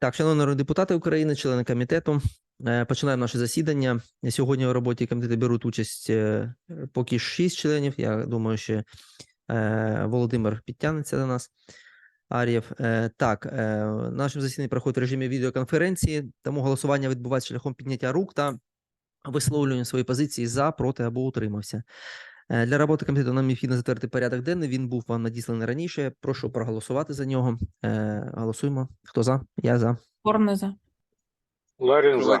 Так, шановні народні депутати України, члени комітету, е, починаємо наше засідання. Сьогодні у роботі комітету беруть участь е, поки шість членів. Я думаю, що е, Володимир підтягнеться до нас. Ар'єв. Так, наше засідання проходить в режимі відеоконференції, тому голосування відбувається шляхом підняття рук та висловлювання своєї позиції за, проти або утримався. Е, Для роботи комітету нам необхідно затвердити порядок денний. Він був вам надісланий раніше. Прошу проголосувати за нього. Е, Голосуємо. Хто за? Я за. Порне за. Ларін за.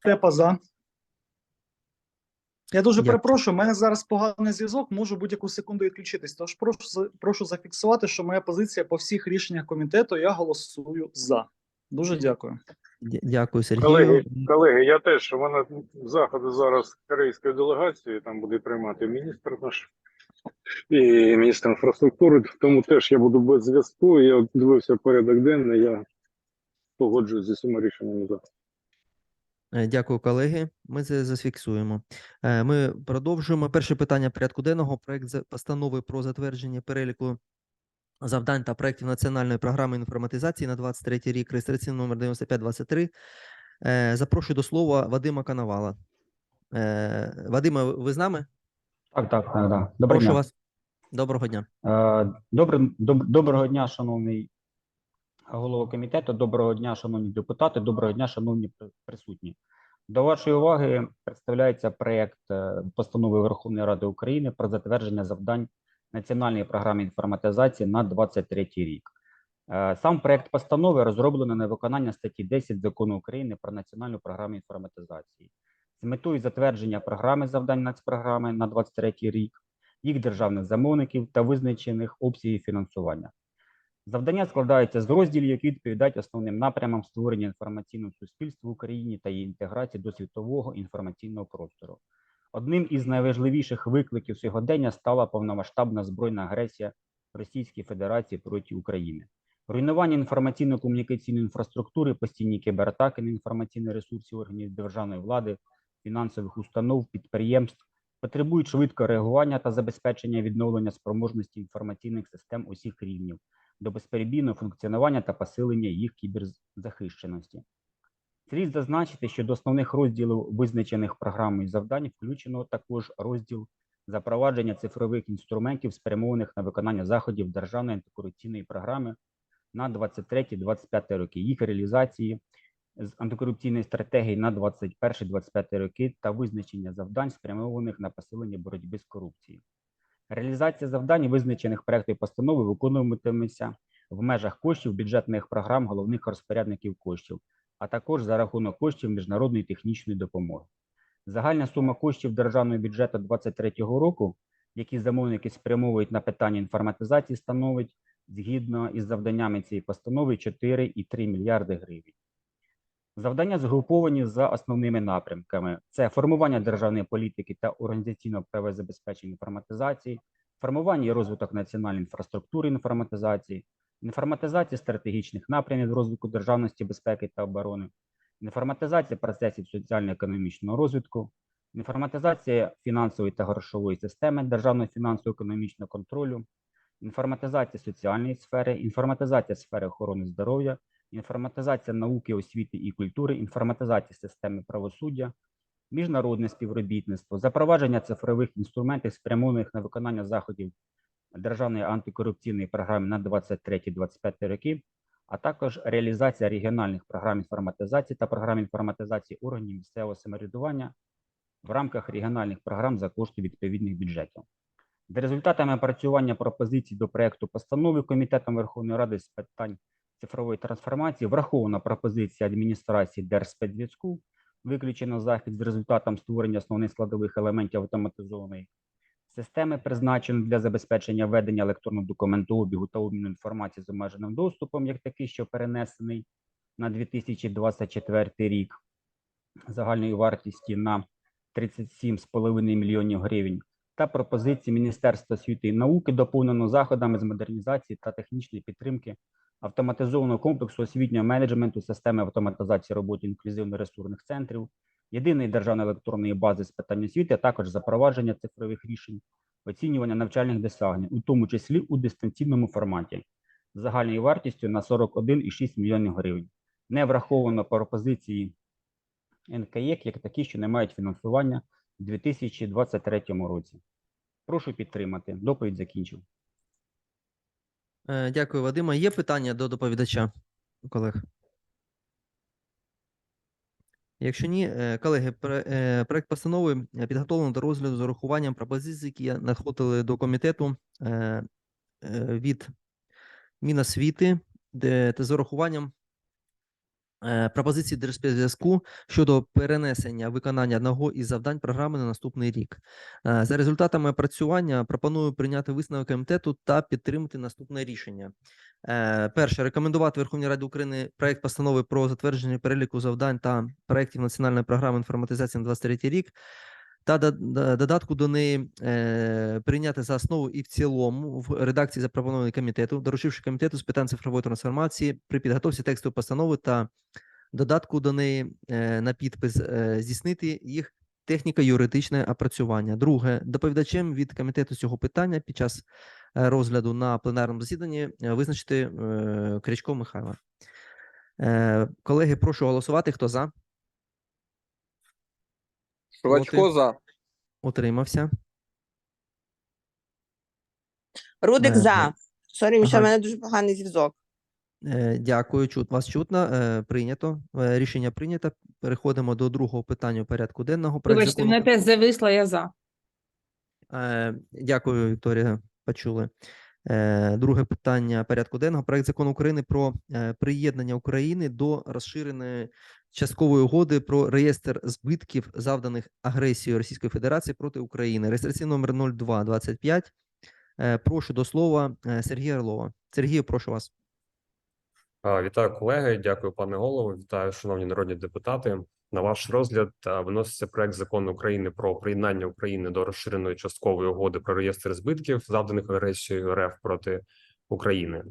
Степа за. Я дуже Дякую. перепрошую, у мене зараз поганий зв'язок, можу будь-яку секунду відключитись. Тож прошу, прошу зафіксувати, що моя позиція по всіх рішеннях комітету я голосую за. Дуже дякую. Дякую, Сергію. Колеги, колеги, я теж у мене заходи зараз корейської делегації, там буде приймати міністр наш і міністр інфраструктури. Тому теж я буду без зв'язку. Я дивився порядок денний. Я погоджуюсь зі всіма рішеннями за. Е, Дякую, колеги. Ми це зафіксуємо. Е, Ми продовжуємо. Перше питання порядку денного. Проект за- постанови про затвердження переліку завдань та проєктів національної програми інформатизації на 23 рік. Реєстраційний номер 9523. Е, Запрошую до слова Вадима Коновала. Е, Вадиме, ви- з нами? Так, так, так, так. Доброго Прошу дня. вас. Доброго дня. Е, Добре, доб- доброго дня, шановний голова комітету, доброго дня, шановні депутати, доброго дня, шановні присутні. До вашої уваги представляється проєкт е, постанови Верховної Ради України про затвердження завдань Національної програми інформатизації на 23 рік. Е, Сам проєкт постанови розроблено на виконання статті 10 Закону України про Національну програму інформатизації з метою затвердження програми завдань нацпрограми на 23 рік їх державних замовників та визначених обсягів фінансування. Завдання складаються з розділів, які відповідають основним напрямам створення інформаційного суспільства в Україні та її інтеграції до світового інформаційного простору. Одним із найважливіших викликів сьогодення стала повномасштабна збройна агресія Російської Федерації проти України. Руйнування інформаційно-комунікаційної інфраструктури, постійні кібератаки на інформаційні ресурси органів державної влади, фінансових установ, підприємств потребують швидкого реагування та забезпечення відновлення спроможності інформаційних систем усіх рівнів до безперебійного функціонування та посилення їх кіберзахищеності. Слід зазначити, що до основних розділів визначених програмою завдань включено також розділ запровадження цифрових інструментів, спрямованих на виконання заходів державної антикорупційної програми на 23-25 роки, їх реалізації з антикорупційної стратегії на 21-25 роки та визначення завдань, спрямованих на посилення боротьби з корупцією. Реалізація завдань, визначених проектом постанови, виконуватиметься в межах коштів бюджетних програм головних розпорядників коштів, а також за рахунок коштів міжнародної технічної допомоги. Загальна сума коштів державного бюджету 2023 року, які замовники спрямовують на питання інформатизації, становить згідно із завданнями цієї постанови 4,3 мільярди гривень. Завдання згруповані за основними напрямками: це формування державної політики та організаційного правове забезпечення інформатизації, формування і розвиток національної інфраструктури інформатизації, інформатизація стратегічних напрямів розвитку державності, безпеки та оборони, інформатизація процесів соціально-економічного розвитку, інформатизація фінансової та грошової системи державного фінансово-економічного контролю, інформатизація соціальної сфери, інформатизація сфери охорони здоров'я, інформатизація науки, освіти і культури, інформатизація системи правосуддя, міжнародне співробітництво, запровадження цифрових інструментів, спрямованих на виконання заходів Державної антикорупційної програми на 23-25 роки, а також реалізація регіональних програм інформатизації та програм інформатизації органів місцевого самоврядування в рамках регіональних програм за кошти відповідних бюджетів. За результатами опрацювання пропозицій до проекту постанови Комітетом Верховної Ради з питань цифрової трансформації врахована пропозиція адміністрації Держспецзв'язку, виключено захід з результатом створення основних складових елементів автоматизованої системи, призначеної для забезпечення ведення електронного документообігу та обміну інформації з обмеженим доступом, як такий, що перенесений на 2024 рік. Загальної вартості на 37,5 мільйонів гривень, та пропозиції Міністерства освіти і науки доповнено заходами з модернізації та технічної підтримки автоматизованого комплексу освітнього менеджменту, системи автоматизації роботи інклюзивно-ресурсних центрів, єдиної державної електронної бази з питань освіти, а також запровадження цифрових рішень, оцінювання навчальних досягнень, у тому числі у дистанційному форматі, з загальною вартістю на 41,6 мільйонів гривень. Не враховано пропозиції НКЄК як такі, що не мають фінансування у 2023 році. Прошу підтримати. Доповідь закінчив. Е, Дякую, Вадима. Є питання до доповідача, колег? Якщо ні, е, колеги, е, проект постанови е, підготовлено до розгляду з урахуванням пропозицій, які надходили до комітету від Міносвіти, де та з урахуванням е, пропозицій Держспецзв'язку щодо перенесення виконання одного із завдань програми на наступний рік. Е, За результатами опрацювання пропоную прийняти висновок комітету та підтримати наступне рішення. Е, Перше, рекомендувати Верховній Раді України проект постанови про затвердження переліку завдань та проєктів національної програми інформатизації на 23 рік та до- до- додатку до неї е, прийняти за основу і в цілому в редакції запропонованої комітету, доручивши комітету з питань цифрової трансформації при підготовці тексту постанови та додатку до неї е, на підпис е, здійснити їх техніко-юридичне опрацювання. Друге, доповідачем від комітету цього питання під час розгляду на пленарному засіданні визначити Крячко Михайла. Колеги, прошу голосувати. Хто за? Швачко за. Утримався. Рудик Е, за. Сорі, Міша, ага. в мене дуже поганий зв'язок. Е, Дякую. Чут вас чутно. Е, Прийнято. Е, Рішення прийнято. Переходимо до другого питання у порядку денного. Проект Вибачте, закону мене про- опять зависла, я за. Е, Дякую, Вікторія. Почули. Е, Друге питання порядку денного. Проект закону України про е, приєднання України до розширеної часткової угоди про реєстр збитків, завданих агресією Російської Федерації проти України. Реєстраційний номер 0225. Е, Прошу до слова е, Сергія Орлова. Сергію, прошу вас. Вітаю колеги, дякую, пане голово. Вітаю, шановні народні депутати. На ваш розгляд а, виноситься проект закону України про приєднання України до розширеної часткової угоди про реєстр збитків, завданих агресією РФ проти України.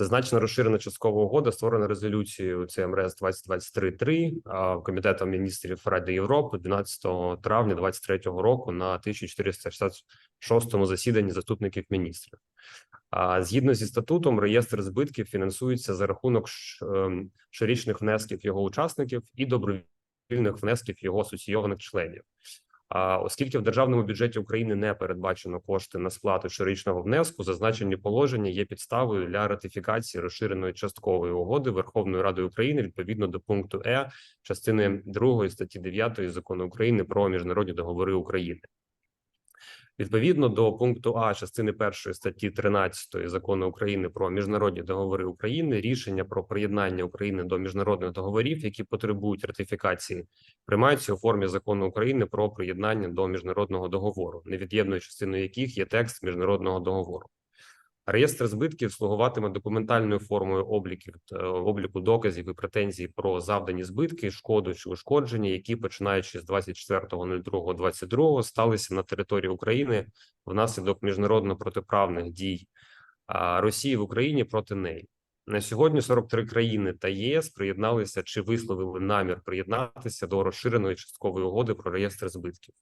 Зазначена розширена часткова угода створена резолюцією ЦМРС 2023-3 а, Комітетом міністрів Ради Європи 12 травня 2023 року на 1466 засіданні заступників міністрів. Згідно зі статутом, реєстр збитків фінансується за рахунок ем, щорічних внесків його учасників і добровільних внесків його асоційованих членів. Оскільки в державному бюджеті України не передбачено кошти на сплату щорічного внеску, зазначені положення є підставою для ратифікації розширеної часткової угоди Верховної Ради України відповідно до пункту Е частини 2 статті 9 закону України про міжнародні договори України. Відповідно до пункту А частини першої статті 13 закону України про міжнародні договори України, рішення про приєднання України до міжнародних договорів, які потребують ратифікації, приймаються у формі закону України про приєднання до міжнародного договору, невід'ємною частиною яких є текст міжнародного договору. Реєстр збитків слугуватиме документальною формою обліків е, обліку доказів і претензій про завдані збитки, шкоду чи ушкодження, які починаючи з 24.02.22 сталися на території України внаслідок міжнародно протиправних дій Росії в Україні проти неї. На сьогодні 43 країни та ЄС приєдналися чи висловили намір приєднатися до розширеної часткової угоди про реєстр збитків.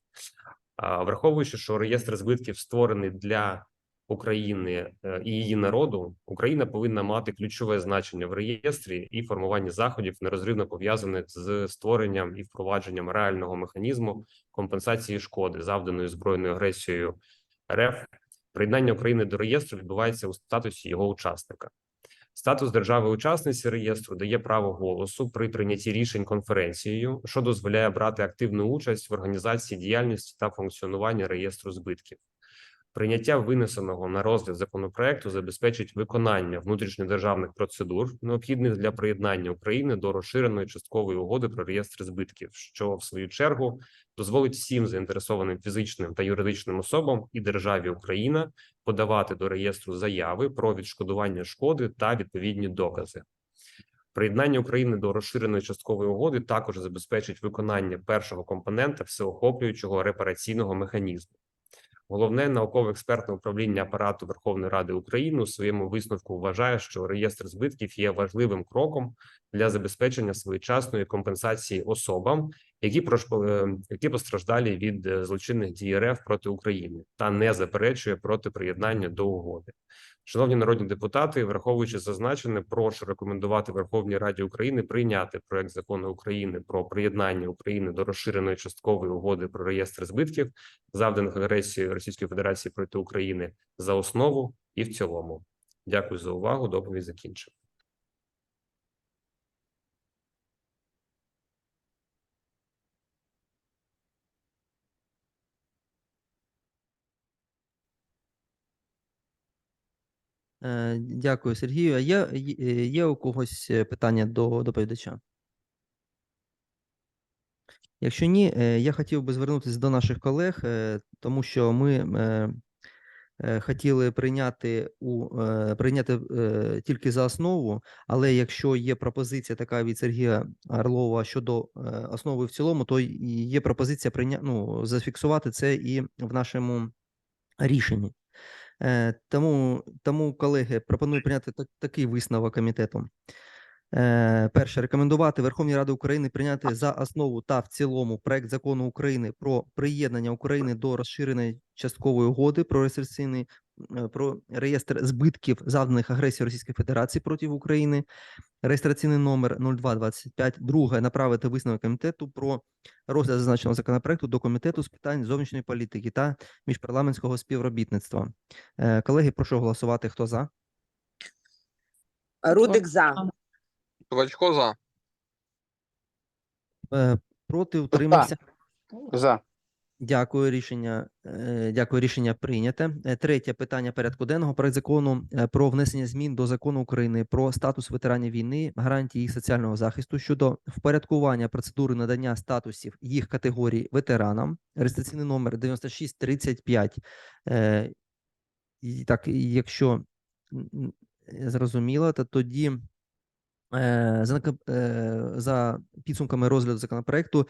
Враховуючи, що реєстр збитків створений для України е, і її народу, Україна повинна мати ключове значення в реєстрі і формуванні заходів, нерозривно пов'язаних з створенням і впровадженням реального механізму компенсації шкоди, завданої збройною агресією РФ. Приєднання України до реєстру відбувається у статусі його учасника. Статус держави-учасниці реєстру дає право голосу при прийнятті рішень конференцією, що дозволяє брати активну участь в організації діяльності та функціонування реєстру збитків. Прийняття винесеного на розгляд законопроекту забезпечить виконання внутрішньодержавних процедур, необхідних для приєднання України до розширеної часткової угоди про реєстр збитків, що в свою чергу дозволить всім заінтересованим фізичним та юридичним особам і державі Україна подавати до реєстру заяви про відшкодування шкоди та відповідні докази. Приєднання України до розширеної часткової угоди також забезпечить виконання першого компонента всеохоплюючого репараційного механізму. Головне науково-експертне управління апарату Верховної Ради України у своєму висновку вважає, що реєстр збитків є важливим кроком для забезпечення своєчасної компенсації особам, які прош- е, які постраждалі від е, злочинних дій РФ проти України, та не заперечує проти приєднання до угоди. Шановні народні депутати, враховуючи зазначене, прошу рекомендувати Верховній Раді України прийняти проект закону України про приєднання України до розширеної часткової угоди про реєстр збитків, завданих агресією Російської Федерації проти України, за основу і в цілому. Дякую за увагу. Доповідь закінчив. Дякую, Сергію. А є, є- є у когось е, питання до доповідача? Якщо ні, е, я хотів би звернутися до наших колег, е, тому що ми е, е, хотіли прийняти у е, прийняти е, тільки за основу, але якщо є пропозиція така від Сергія Орлова щодо е, основи в цілому, то є пропозиція прийня... ну, зафіксувати це і в нашому рішенні. Е, Тому, тому, колеги, пропоную прийняти так- такий висновок комітету. Е, Перше, рекомендувати Верховній Раді України прийняти за основу та в цілому проект закону України про приєднання України до розширеної часткової угоди про реєстраційний е, про реєстр збитків завданих агресії Російської Федерації проти України, реєстраційний номер 0225. Друге, направити висновок комітету про розгляд зазначеного законопроекту до комітету з питань зовнішньої політики та міжпарламентського співробітництва. Е, Колеги, прошу голосувати. Хто за? Рудик за. Бачко за. Е, Проти утримався. За. Дякую, рішення. е, Дякую, рішення прийняте. Е, Третє питання порядку денного. Проект закону е, про внесення змін до закону України про статус ветеранів війни, гарантії їх соціального захисту щодо впорядкування процедури надання статусів їх категорій ветеранам. Реєстраційний номер 9635. Е, і Так, і якщо м, м, зрозуміло, то тоді за, нак- е, підсумками розгляду законопроекту е,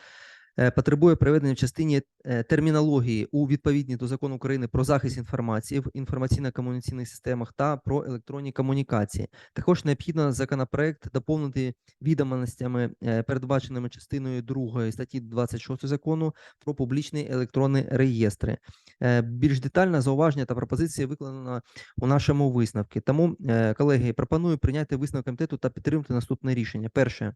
потребує приведення в частині е, термінології у відповідні до закону України про захист інформації в інформаційно-комунікаційних системах та про електронні комунікації. Також необхідно законопроект доповнити відомостями, е, передбаченими частиною 2 статті 26 закону про публічні електронні реєстри. Е, Більш детальне зауваження та пропозиції викладено у нашому висновку. Тому, е, колеги, пропоную прийняти висновок комітету та підтримати наступне рішення. Перше.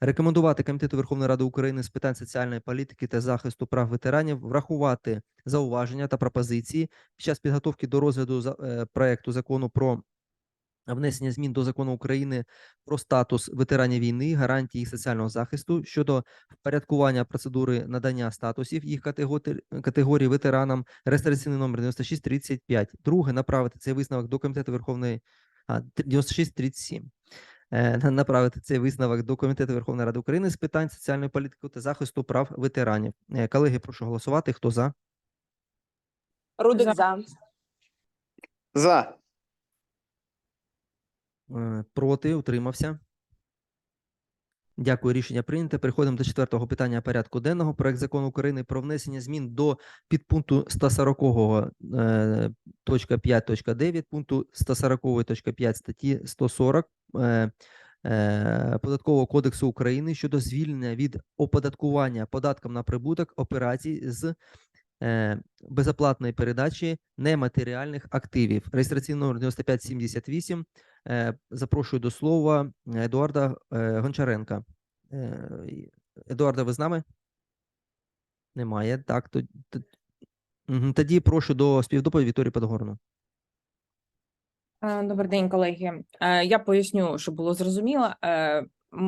Рекомендувати Комітету Верховної Ради України з питань соціальної політики та захисту прав ветеранів врахувати зауваження та пропозиції під час підготовки до розгляду за- е, проекту закону про внесення змін до закону України про статус ветеранів війни, гарантії їх соціального захисту щодо впорядкування процедури надання статусів їх категорії ветеранам, реєстраційний номер 9635. Друге, направити цей висновок до Комітету Верховної а, 9637. Е, на- направити цей висновок до Комітету Верховної Ради України з питань соціальної політики та захисту прав ветеранів. Е, Колеги, прошу голосувати. Хто за? Рудик за. За. Е, Проти, утримався. Дякую, рішення прийнято. Переходимо до четвертого питання порядку денного. Проект закону України про внесення змін до підпункту 140 е, точка 5 точка 9 пункту 140 точка 5 статті 140 е, е, Податкового кодексу України щодо звільнення від оподаткування податком на прибуток операцій з безоплатної передачі нематеріальних активів. Реєстраційний номер 9578. Е, Запрошую до слова Едуарда е, Гончаренка. Е, Едуарда, ви з нами? Немає. Так, то, то- тоді прошу до співдоповіді Вікторії Подгорну. Е, Добрий день, колеги. Е, Я поясню, щоб було зрозуміло. Е,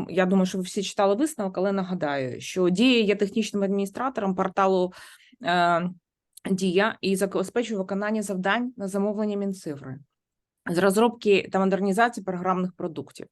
Я думаю, що ви всі читали висновок, але нагадаю, що дія є технічним адміністратором порталу е, Дія і забезпечує виконання завдань на замовлення Мінцифри з розробки та модернізації програмних продуктів.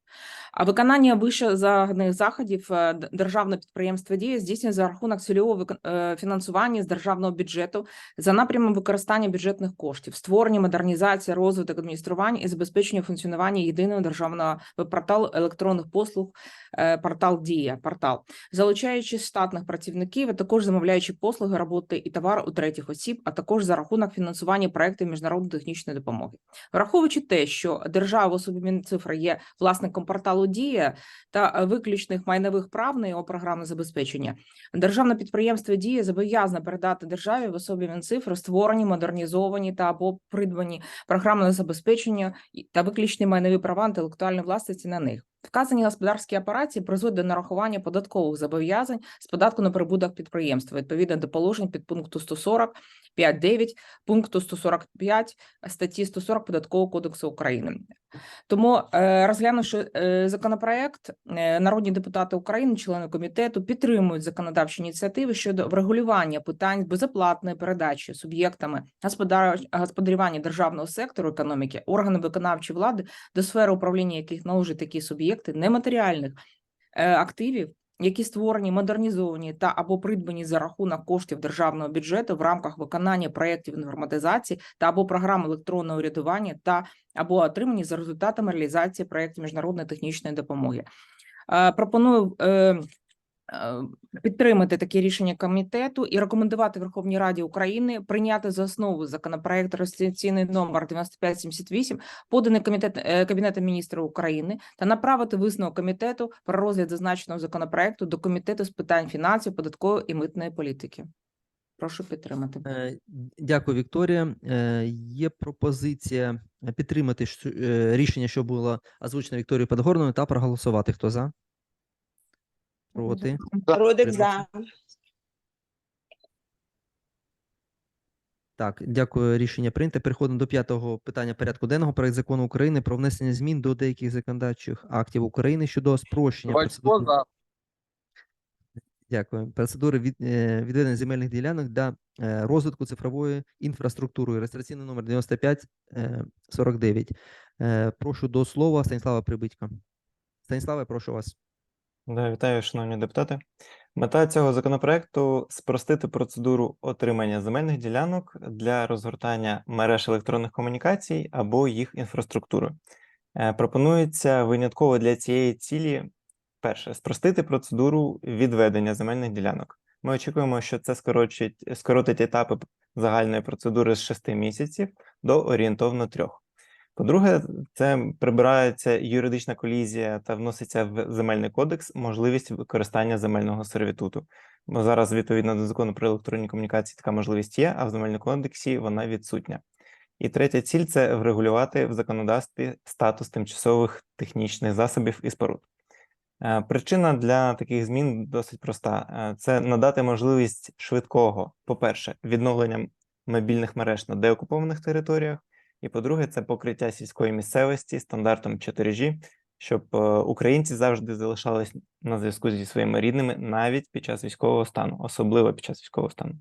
А виконання вище загаданих заходів е, державне підприємство Дія здійснює за рахунок цільового е, фінансування з державного бюджету за напрямом використання бюджетних коштів, створення, модернізація, розвиток адміністрування і забезпечення функціонування єдиного державного веб-порталу електронних послуг е, портал Дія портал, залучаючи штатних працівників, а також замовляючи послуги, роботи і товари у третіх осіб, а також за рахунок фінансування проєктів міжнародної технічної допомоги. Враховуючи те, що держава Мінцифри є власником порталу Дія та виключних майнових прав на його програмне забезпечення. Державне підприємство Дія зобов'язане передати державі в особі Мінцифри створені, модернізовані та або придбані програмне забезпечення та виключні майнові права інтелектуальної власності на них. Вказані господарські операції призводять до нарахування податкових зобов'язань з податку на прибуток підприємства відповідно до положень підпункту 140 5.9 пункту 145 статті 140 Податкового кодексу України. Тому, е, розглянувши е, законопроект, е, народні депутати України, члени комітету, підтримують законодавчі ініціативи щодо врегулювання питань безоплатної передачі суб'єктами господар... господарювання державного сектору економіки, органи виконавчої влади, до сфери управління яких належать такі суб'єкти нематеріальних е, активів, які створені, модернізовані та або придбані за рахунок коштів державного бюджету в рамках виконання проєктів інформатизації та або програм електронного урядування та або отримані за результатами реалізації проєктів міжнародної технічної допомоги. Е, Пропоную е, підтримати таке рішення комітету і рекомендувати Верховній Раді України прийняти за основу законопроект реєстраційний номер 9578, поданий комітет е, Кабінетом міністрів України, та направити висновок комітету про розгляд зазначеного законопроекту до комітету з питань фінансів, податкової і митної політики. Прошу підтримати. Е, Дякую, Вікторія. Е, Є пропозиція е, підтримати е, рішення, що було озвучено Вікторією Подгорною, та проголосувати. Хто за? Проти? Утримався. за. Так, дякую. Рішення прийнято. Переходимо до п'ятого питання порядку денного. Проект закону України про внесення змін до деяких законодавчих актів України щодо спрощення процедури- Дякую. Процедури від, е, відведення земельних ділянок для е, розвитку цифрової інфраструктури. Реєстраційний номер 9549. Е, прошу до слова Станіслава Прибитька. Станіславе, прошу вас. Да, вітаю, шановні депутати. Мета цього законопроекту спростити процедуру отримання земельних ділянок для розгортання мереж електронних комунікацій або їх інфраструктури. Е, Пропонується винятково для цієї цілі перше спростити процедуру відведення земельних ділянок. Ми очікуємо, що це скоротить, скоротить етапи загальної процедури з 6 місяців до орієнтовно трьох. По-друге, це прибирається юридична колізія та вноситься в земельний кодекс можливість використання земельного сервітуту. Бо зараз, відповідно до закону про електронні комунікації, така можливість є, а в земельному кодексі вона відсутня. І третя ціль це врегулювати в законодавстві статус тимчасових технічних засобів і споруд. Е, Причина для таких змін досить проста: Е, це надати можливість швидкого, по-перше, відновлення мобільних мереж на деокупованих територіях. І по-друге, це покриття сільської місцевості стандартом 4G, щоб е, українці завжди залишались на зв'язку зі своїми рідними навіть під час військового стану, особливо під час військового стану.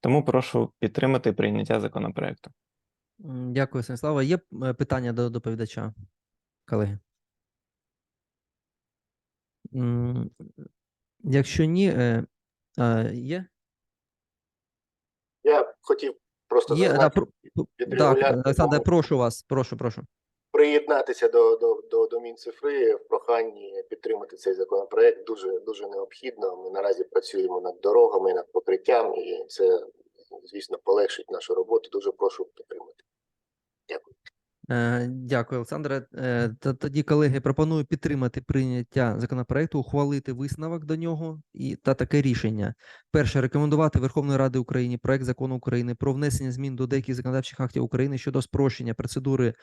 Тому прошу підтримати прийняття законопроекту. Дякую, Станіслава. Є е, питання до доповідача, колеги? Якщо ні, е, є? Я хотів просто Є, да, про- так, регулятора прошу вас, прошу, прошу. приєднатися до, до, до, до Мінцифри в проханні підтримати цей законопроект. Дуже дуже необхідно. Ми наразі працюємо над дорогами, над покриттям, і це звісно полегшить нашу роботу. Дуже прошу підтримати. Дякую. Е, Дякую, Олександре. Е, Тоді, колеги, пропоную підтримати прийняття законопроекту, ухвалити висновок до нього і та таке рішення. Перше, рекомендувати Верховної Ради України проект закону України про внесення змін до деяких законодавчих актів України щодо спрощення процедури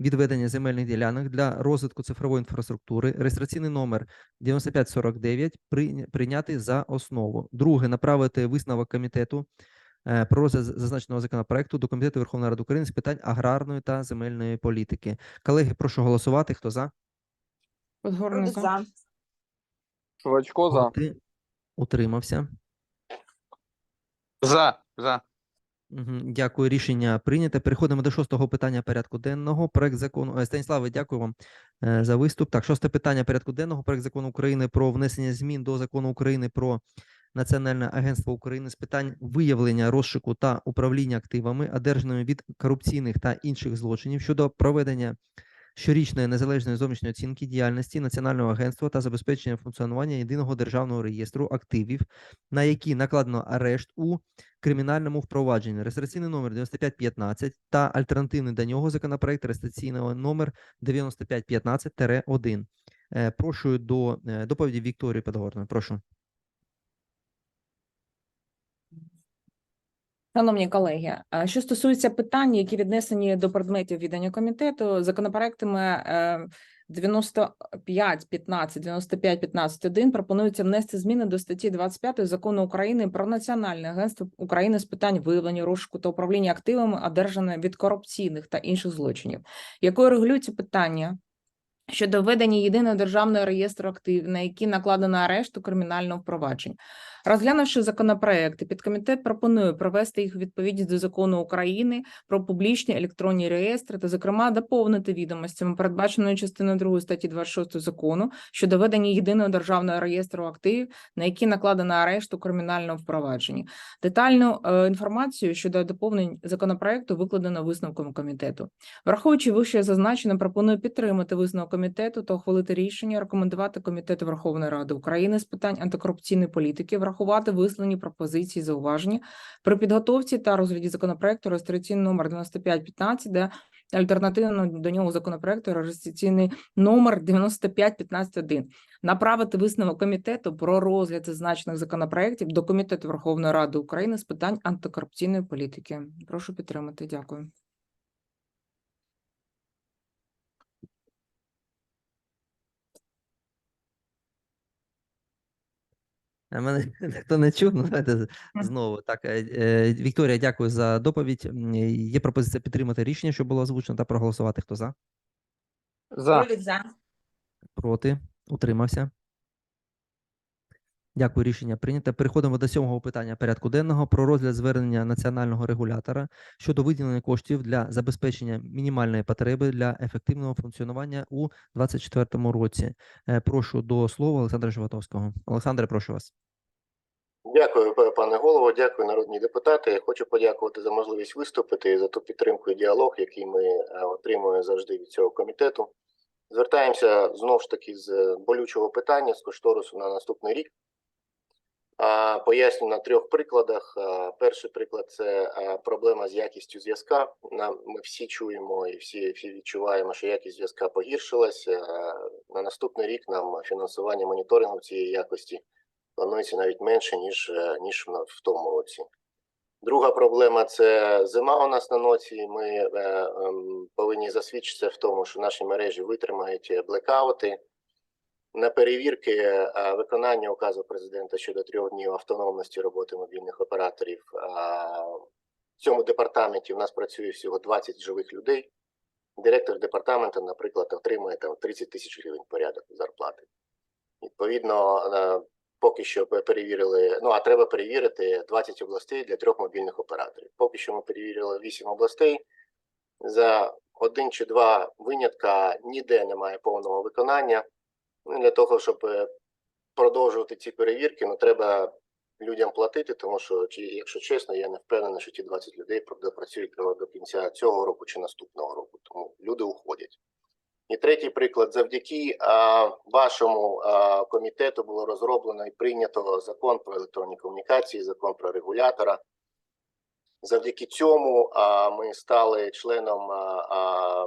відведення земельних ділянок для розвитку цифрової інфраструктури, реєстраційний номер 9549 прийняти за основу. Друге, направити висновок комітету про розгляд зазначеного законопроекту до Комітету Верховної Ради України з питань аграрної та земельної політики. Колеги, прошу голосувати. Хто за? Подгорний за. за. За. Проти? Утримався. За. За. Дякую. Рішення прийнято. Переходимо до шостого питання порядку денного. Проект закону Е, Станіславе, дякую вам е, за виступ. Так, шосте питання порядку денного. Проект закону України про внесення змін до закону України про Національне агентство України з питань виявлення, розшуку та управління активами, одержаними від корупційних та інших злочинів щодо проведення щорічної незалежної зовнішньої оцінки діяльності Національного агентства та забезпечення функціонування єдиного державного реєстру активів, на які накладено арешт у кримінальному впровадженні. Реєстраційний номер 9515 та альтернативний до нього законопроект реєстраційний номер 9515-1. Е, Прошу до е, доповіді Вікторії Подгорної. Прошу. Шановні колеги, е, що стосується питань, які віднесені до предметів відання комітету, законопроектами е, 95, 15, 95, 15, 1 пропонується внести зміни до статті 25 Закону України про Національне агентство України з питань виявлення, розшуку та управління активами, одержаними від корупційних та інших злочинів, якою регулюється питання щодо введення єдиного державного реєстру активів, на які накладено арешт у кримінальному впровадженні. Розглянувши законопроекти, підкомітет пропонує провести їх відповідність до закону України про публічні електронні реєстри та, зокрема, доповнити відомостями, передбаченою частиною 2 статті 26 закону щодо ведення єдиного державного реєстру активів, на які накладено арешт у кримінальному впровадженні. Детальну е, інформацію щодо доповнень законопроекту викладено висновком комітету. Враховуючи вище зазначене, пропоную підтримати висновок комітету та ухвалити рішення рекомендувати комітету Верховної Ради України з питань антикорупційної політики врахувати вислані пропозиції зауваження при підготовці та розгляді законопроекту реєстраційний номер 9515, де альтернативно до нього законопроекту реєстраційний номер 9515.1. Направити висновок комітету про розгляд зазначених законопроектів до комітету Верховної Ради України з питань антикорупційної політики. Прошу підтримати. Дякую. Мене хто не чув, ну давайте знову. Так, е, е, Вікторія, дякую за доповідь. Є пропозиція підтримати рішення, що було озвучено, та проголосувати. Хто за? За. Проти? Утримався? Дякую, рішення прийнято. Переходимо до сьомого питання порядку денного про розгляд звернення національного регулятора щодо виділення коштів для забезпечення мінімальної потреби для ефективного функціонування у 2024 році. Е, Прошу до слова Олександра Животовського. Олександре, прошу вас. Дякую, пане голово. Дякую, народні депутати. Хочу подякувати за можливість виступити і за ту підтримку і діалог, який ми е, отримуємо завжди від цього комітету. Звертаємося знову ж таки з е, болючого питання з кошторису на наступний рік. Поясню на трьох прикладах. Перший приклад це проблема з якістю зв'язка. Ми всі чуємо і всі, відчуваємо, що якість зв'язка погіршилась. На наступний рік нам фінансування моніторингу цієї якості планується навіть менше ніж, е, ніж в, в тому році. Друга проблема це зима у нас на ноці. Ми е, ем, повинні засвідчитися в тому, що наші мережі витримають е, блекаути. На перевірки е, виконання указу президента щодо трьох днів автономності роботи мобільних операторів. В цьому департаменті в нас працює всього 20 живих людей. Директор департаменту, наприклад, отримує там 30 тисяч гривень порядок зарплати. Відповідно, е, поки що перевірили. Ну а треба перевірити 20 областей для трьох мобільних операторів. Поки що ми перевірили 8 областей. За один чи два винятка ніде немає повного виконання. Ну, для того, щоб е, продовжувати ці перевірки, ну треба людям платити, тому що, якщо чесно, я не впевнений, що ті 20 людей допрацюють до, до кінця цього року чи наступного року. Тому люди уходять. І третій приклад: завдяки а, вашому а, комітету було розроблено і прийнято закон про електронні комунікації, закон про регулятора. Завдяки цьому а, ми стали членом а, а,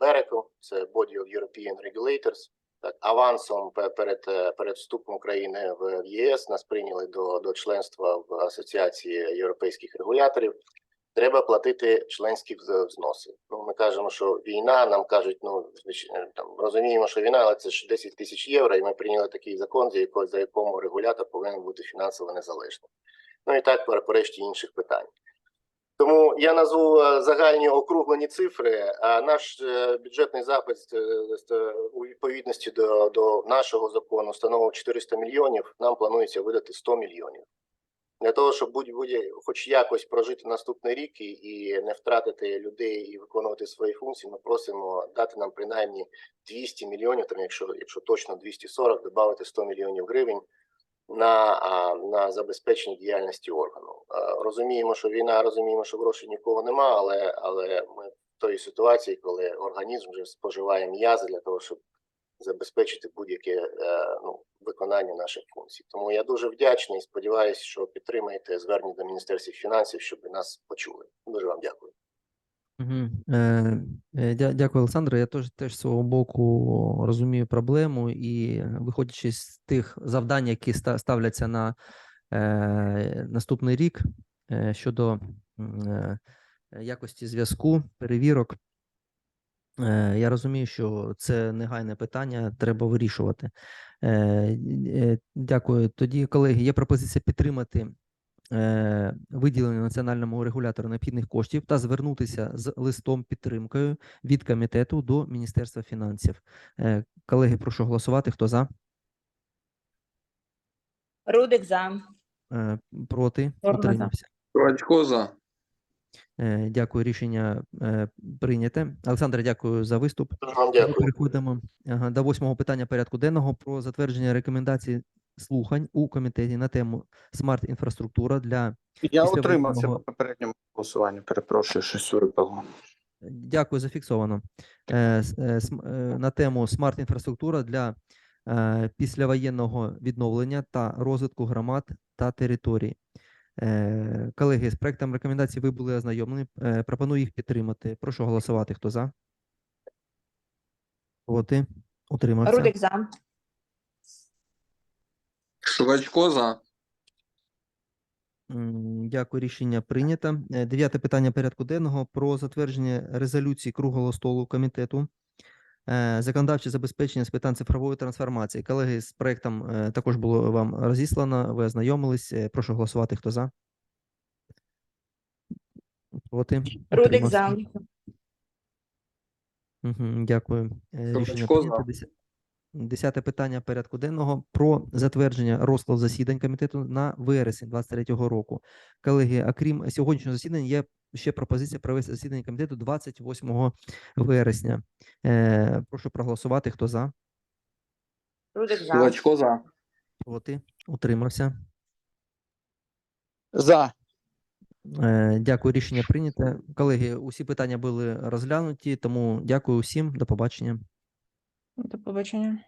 Береку, це Body of European Regulators. Так, авансом перед, е, перед вступом України в ЄС нас прийняли до, до членства в Асоціації європейських регуляторів. Треба платити членські взноси. Ну, ми кажемо, що війна, нам кажуть, ну е, там розуміємо, що війна, але це ж 10 тисяч євро, і ми прийняли такий закон, за якого за якому регулятор повинен бути фінансово незалежним. Ну і так по інших питань. Тому я назву е, загальні округлені цифри. А наш е, бюджетний запит е, у відповідності до, до нашого закону становив 400 мільйонів. Нам планується видати 100 мільйонів. Для того, щоб будь, будь хоч якось прожити наступний рік і, і не втратити людей і виконувати свої функції, ми просимо дати нам принаймні 200 мільйонів, там, якщо, якщо точно 240, додати 100 мільйонів гривень на, на забезпечення діяльності органу. Е, Розуміємо, що війна, розуміємо, що грошей нікого нема, але, але ми в тої ситуації, коли організм вже споживає м'язи для того, щоб забезпечити будь-яке е, ну, виконання наших функцій. Тому я дуже вдячний і сподіваюся, що підтримаєте звернення до Міністерства фінансів, щоб нас почули. Дуже вам дякую. Е, е, дя- дякую, Олександре. Я теж теж з свого боку розумію проблему і виходячи з тих завдань, які ста- ставляться на е, наступний рік щодо якості зв'язку, перевірок. Я розумію, що це негайне питання, треба вирішувати. Дякую. Тоді, колеги, є пропозиція підтримати виділення національному регулятору необхідних коштів та звернутися з листом підтримкою від комітету до Міністерства фінансів. Е, Колеги, прошу голосувати. Хто за? Рудик за. Е, Проти? Утримався. За. Е, Дякую, рішення е, прийняте. Олександр, дякую за виступ. Дякую. переходимо до восьмого питання порядку денного про затвердження рекомендацій слухань у комітеті на тему смарт-інфраструктура для Я Після утримався виявленого- по попередньому голосуванню. Перепрошую, щось випало. Дякую, зафіксовано. Е, е, см- е, На тему смарт-інфраструктура для е, післявоєнного відновлення та розвитку громад та територій. Е, Колеги, з проектом рекомендацій ви були ознайомлені. Е, Пропоную їх підтримати. Прошу голосувати. Хто за? Проти? Утримався. Рудик за. Швачко за. Дякую, рішення прийнято. Е, Дев'яте питання порядку денного про затвердження резолюції круглого столу комітету. е, Законодавче забезпечення з питань цифрової трансформації. Колеги, з проектом е, також було вам розіслано. Ви ознайомились. Прошу голосувати. Хто за? Проти? Рудик за. Мгм, Дякую. Рішення Десяте питання порядку денного про затвердження розкладу засідань комітету на вересень 23-го року. Колеги, окрім сьогоднішнього засідання, є ще пропозиція провести засідання комітету 28 вересня. Е, прошу проголосувати. Хто за? Рудик за. За. Проти? Утримався. За. Е, дякую, рішення прийнято. Колеги, усі питання були розглянуті, тому дякую усім. До побачення. До побачення.